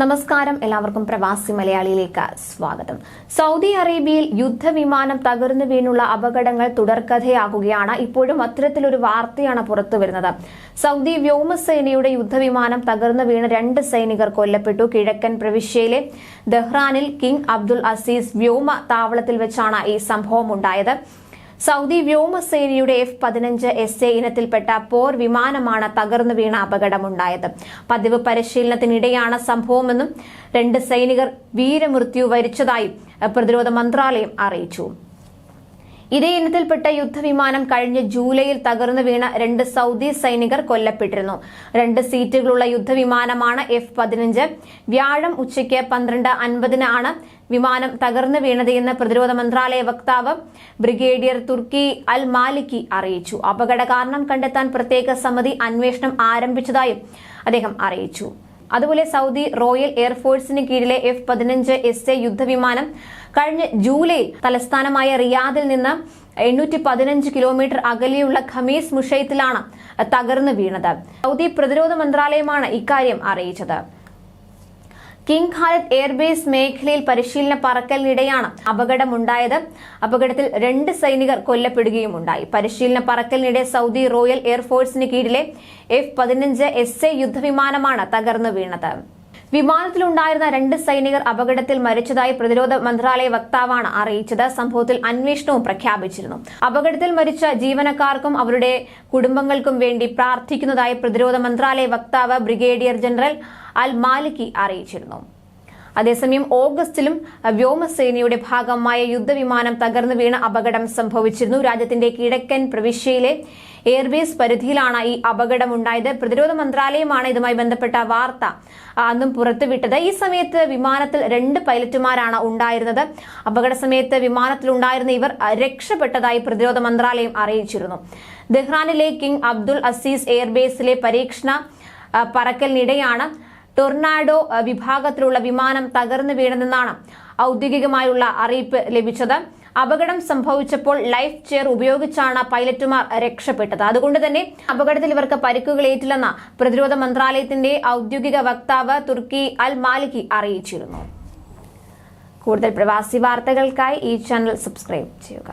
നമസ്കാരം. എല്ലാവർക്കും പ്രവാസി മലയാളിയിലേക്ക് സ്വാഗതം. സൗദി അറേബ്യയിൽ യുദ്ധവിമാനം തകർന്നു വീണുള്ള അപകടങ്ങൾ തുടർക്കഥയാകുകയാണ് ഇപ്പോഴും അത്തരത്തിലൊരു വാർത്തയാണ് പുറത്തുവരുന്നത് സൗദി വ്യോമസേനയുടെ യുദ്ധവിമാനം തകർന്നു വീണ് രണ്ട് സൈനികർ കൊല്ലപ്പെട്ടു. കിഴക്കൻ പ്രവിശ്യയിലെ ദഹ്റാനിൽ കിങ് അബ്ദുൾ അസീസ് വ്യോമ താവളത്തിൽ വെച്ചാണ് ഈ സംഭവം ഉണ്ടായത് സൗദി വ്യോമസേനയുടെ എഫ് പതിനഞ്ച് എസ് എ ഇനത്തിൽപ്പെട്ട പോർ വിമാനമാണ് തകർന്നു വീണ അപകടമുണ്ടായത്. പതിവ് പരിശീലനത്തിനിടെയാണ് സംഭവമെന്നും രണ്ട് സൈനികർ വീരമൃത്യു വരിച്ചതായും പ്രതിരോധ മന്ത്രാലയം അറിയിച്ചു. ഇതേ ഇനത്തിൽപ്പെട്ട യുദ്ധവിമാനം കഴിഞ്ഞ ജൂലൈയിൽ തകർന്നു വീണ രണ്ട് സൗദി സൈനികർ കൊല്ലപ്പെട്ടിരുന്നു. രണ്ട് സീറ്റുകളുള്ള യുദ്ധവിമാനമാണ് എഫ് പതിനഞ്ച്. വ്യാഴം ഉച്ചയ്ക്ക് പന്ത്രണ്ട് ആണ് വിമാനം തകർന്നു വീണത് എന്ന് പ്രതിരോധ മന്ത്രാലയ വക്താവ് ബ്രിഗേഡിയർ തുർക്കി അൽ മാലിക്കി അറിയിച്ചു. അപകട കാരണം കണ്ടെത്താൻ പ്രത്യേക സമിതി അന്വേഷണം ആരംഭിച്ചതായും അദ്ദേഹം അറിയിച്ചു. അതുപോലെ സൗദി റോയൽ എയർഫോഴ്സിന് കീഴിലെ എഫ് പതിനഞ്ച് എസ് എ യുദ്ധവിമാനം കഴിഞ്ഞ ജൂലൈ തലസ്ഥാനമായ റിയാദിൽ നിന്ന് എണ്ണൂറ്റി പതിനഞ്ച് കിലോമീറ്റർ അകലെയുള്ള ഖമീസ് മുഷയത്തിലാണ് തകർന്നു വീണത്. സൗദി പ്രതിരോധ മന്ത്രാലയമാണ് ഇക്കാര്യം അറിയിച്ചത്. കിങ് ഖാലിദ് എയർബേസ് മേഖലയിൽ പരിശീലന പറക്കലിനിടെയാണ് അപകടമുണ്ടായത്. അപകടത്തിൽ രണ്ട് സൈനികർ കൊല്ലപ്പെടുകയും ഉണ്ടായി പരിശീലന പറക്കലിനിടെ സൗദി റോയൽ എയർഫോഴ്സിന് കീഴിലെ എഫ് പതിനഞ്ച് എസ് എ യുദ്ധവിമാനമാണ് തകർന്നു വീണത്. വിമാനത്തിലുണ്ടായിരുന്ന രണ്ട് സൈനികർ അപകടത്തിൽ മരിച്ചതായി പ്രതിരോധ മന്ത്രാലയ വക്താവാണ് അറിയിച്ചത്. സംഭവത്തിൽ അന്വേഷണവും പ്രഖ്യാപിച്ചിരുന്നു. അപകടത്തിൽ മരിച്ച ജീവനക്കാർക്കും അവരുടെ കുടുംബങ്ങൾക്കും വേണ്ടി പ്രാർത്ഥിക്കുന്നതായി പ്രതിരോധ മന്ത്രാലയ വക്താവ് ബ്രിഗേഡിയർ ജനറൽ അൽ മാലിക്കി അറിയിച്ചിരുന്നു. അതേസമയം ഓഗസ്റ്റിലും വ്യോമസേനയുടെ ഭാഗമായ യുദ്ധവിമാനം തകർന്നു വീണ അപകടം സംഭവിച്ചിരുന്നു. രാജ്യത്തിന്റെ കിഴക്കൻ പ്രവിശ്യയിലെ എയർബേസ് പരിധിയിലാണ് ഈ അപകടമുണ്ടായത്. പ്രതിരോധ മന്ത്രാലയമാണ് ഇതുമായി ബന്ധപ്പെട്ട വാർത്ത അന്നും പുറത്തുവിട്ടത്. ഈ സമയത്ത് വിമാനത്തിൽ രണ്ട് പൈലറ്റുമാരാണ് ഉണ്ടായിരുന്നത്. അപകട സമയത്ത് വിമാനത്തിൽ ഉണ്ടായിരുന്ന ഇവർ രക്ഷപ്പെട്ടതായി പ്രതിരോധ മന്ത്രാലയം അറിയിച്ചിരുന്നു. ദെഹ്റാനിലെ കിങ് അബ്ദുൾ അസീസ് എയർബേസിലെ പരീക്ഷണ പറക്കലിനിടെയാണ് ടൊർണാഡോ വിഭാഗത്തിലുള്ള വിമാനം തകർന്നു വീണെന്നാണ് ഔദ്യോഗികമായുള്ള അറിയിപ്പ് ലഭിച്ചത്. അപകടം സംഭവിച്ചപ്പോൾ ലൈഫ് ചെയർ ഉപയോഗിച്ചാണ് പൈലറ്റുമാർ രക്ഷപ്പെട്ടത്. അതുകൊണ്ട് തന്നെ അപകടത്തിൽ ഇവർക്ക് പരിക്കുകൾ ഏറ്റില്ലെന്ന് പ്രതിരോധ മന്ത്രാലയത്തിന്റെ ഔദ്യോഗിക വക്താവ് തുർക്കി അൽ മാലിക്കി അറിയിച്ചിരുന്നു. കൂടുതൽ പ്രവാസി വാർത്തകൾക്കായി ഈ ചാനൽ സബ്സ്ക്രൈബ് ചെയ്യുക.